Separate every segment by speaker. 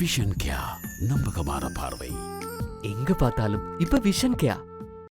Speaker 1: Vision கியா நம்பகமான பார்வை.
Speaker 2: எங்க பார்த்தாலும் இப்ப விஷன் கேயா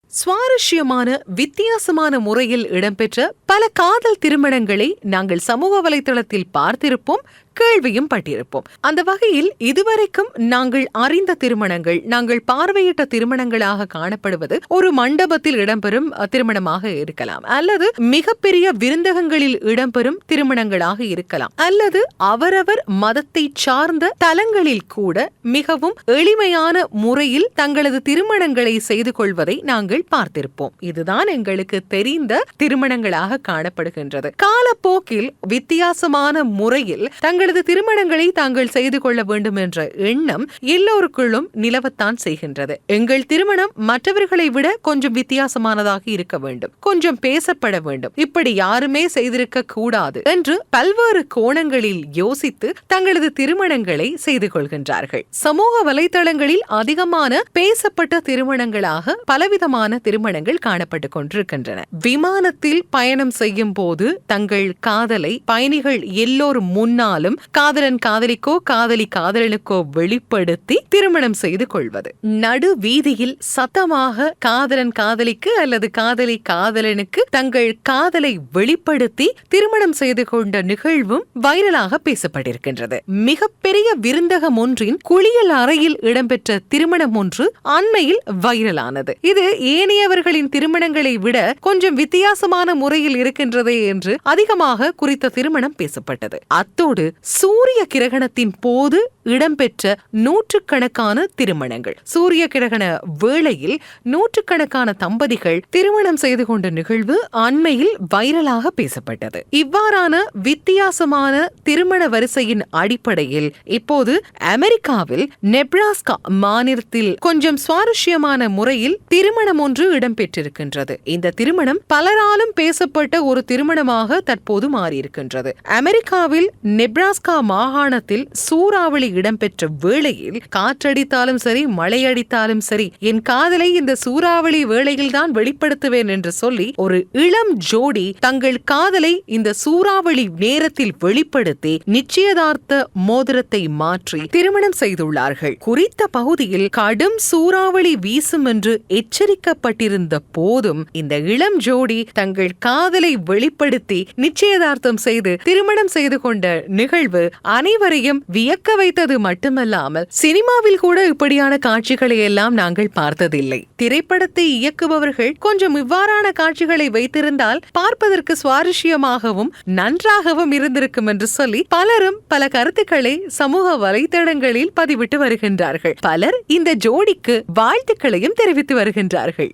Speaker 3: சுவாரஸ்யமான வித்தியாசமான முறையில் இடம்பெற்ற பல காதல் திருமணங்களை நாங்கள் சமூக வலைதளத்தில் பார்த்திருப்போம் கேள்வியும் பட்டிருப்போம். அந்த வகையில் இதுவரைக்கும் நாங்கள் அறிந்த திருமணங்கள் நாங்கள் பார்வையிட்ட திருமணங்களாக காணப்படுவது ஒரு மண்டபத்தில் இடம்பெறும் திருமணமாக இருக்கலாம். அல்லது மிகப்பெரிய விருந்தகங்களில் இடம்பெறும் திருமணங்களாக இருக்கலாம். அல்லது அவரவர் மதத்தை சார்ந்த தலங்களில் கூட மிகவும் எளிமையான முறையில் தங்களது திருமணங்களை செய்து கொள்வதை நாங்கள் பார்த்திருப்போம். இதுதான் எங்களுக்கு தெரிந்த திருமணங்களாக காணப்படுகின்றது. காலப்போக்கில் வித்தியாசமான முறையில் தங்களது திருமணங்களை தாங்கள் செய்து கொள்ள வேண்டும் என்ற எண்ணம் எல்லோருக்குள்ளும் நிலவத்தான் செய்கின்றது. எங்கள் திருமணம் மற்றவர்களை விட கொஞ்சம் வித்தியாசமானதாக இருக்க வேண்டும். கொஞ்சம் பேசப்பட வேண்டும். இப்படி யாருமே செய்திருக்க கூடாது என்று பல்வேறு கோணங்களில் யோசித்து தங்களது திருமணங்களை செய்து கொள்கின்றார்கள். சமூக வலைதளங்களில் அதிகமான பேசப்பட்ட திருமணங்களாக பலவிதமான திருமணங்கள் காணப்பட்டுக் கொண்டிருக்கின்றன. விமானத்தில் பயணம் செய்யும் போது தங்கள் காதலை பயணிகள் எல்லோரும் முன்னாலும் காதலன் காதலிக்கோ காதலி காதலனுக்கோ வெளிப்படுத்தி திருமணம் செய்து கொள்வது. நடு வீதியில் சத்தமாக காதலன் காதலிக்கு அல்லது காதலி காதலனுக்கு தங்கள் காதலை வெளிப்படுத்தி திருமணம் செய்து கொண்ட நிகழ்வும் வைரலாக பேசப்பட்டிருக்கின்றது. மிகப்பெரிய விருந்தகம் ஒன்றின் குளியல் அறையில் இடம்பெற்ற திருமணம் ஒன்று அண்மையில் வைரலானது. இது ஏனையவர்களின் திருமணங்களை விட கொஞ்சம் வித்தியாசமான முறையில் இருக்கின்றதே என்று அதிகமாக குறித்த திருமணம் பேசப்பட்டது. அத்தோடு சூரிய கிரகணத்தின் போது இடம்பெற்ற நூற்றுக்கணக்கான திருமணங்கள். சூரிய கிரகண வேளையில் நூற்றுக்கணக்கான தம்பதிகள் திருமணம் செய்து கொண்ட நிகழ்வு அண்மையில் வைரலாக பேசப்பட்டது. இவ்வாறான வித்தியாசமான திருமண வரிசையின் அடிப்படையில் இப்போது அமெரிக்காவில் நெப்ராஸ்கா மாநிலத்தில் கொஞ்சம் சுவாரஸ்யமான முறையில் திருமணம் ஒன்று இடம்பெற்றிருக்கின்றது. இந்த திருமணம் பலராலும் பேசப்பட்ட ஒரு திருமணமாக தற்போது மாறியிருக்கின்றது. அமெரிக்காவில் நெப்ராஸ்கா மாகாணத்தில் சூறாவளி இடம்பெற்ற வேளையில் காற்றடித்தாலும் சரி மழையடித்தாலும் சரி என் காதலை இந்த சூறாவளி வேளையில் தான் வெளிப்படுத்துவேன் என்று சொல்லி ஒரு இளம் ஜோடி தங்கள் காதலை இந்த சூறாவளி நேரத்தில் வெளிப்படுத்தி நிச்சயதார்த்த மோதிரத்தை மாற்றி திருமணம் செய்துள்ளார்கள். குறித்த பகுதியில் கடும் சூறாவளி வீசும் என்று எச்சரிக்கப்பட்டிருந்த போதும் இந்த இளம் ஜோடி தங்கள் காதலை வெளிப்படுத்தி நிச்சயதார்த்தம் செய்து திருமணம் செய்து கொண்ட நிகழ்வு அனைவரையும் வியக்க பார்த்தது மட்டுமல்லாமல் சினிமாவில் கூட இப்படியான காட்சிகளை எல்லாம் நாங்கள் பார்த்ததில்லை. திரைப்படத்தை இயக்குபவர்கள் கொஞ்சம் இவ்வாறான காட்சிகளை வைத்திருந்தால் பார்ப்பதற்கு சுவாரஸ்யமாகவும் நன்றாகவும் இருந்திருக்கும் என்று சொல்லி பலரும் பல கருத்துக்களை சமூக வலைதளங்களில் பதிவிட்டு வருகின்றார்கள். பலர் இந்த ஜோடிக்கு வாழ்த்துக்களையும் தெரிவித்து வருகின்றார்கள்.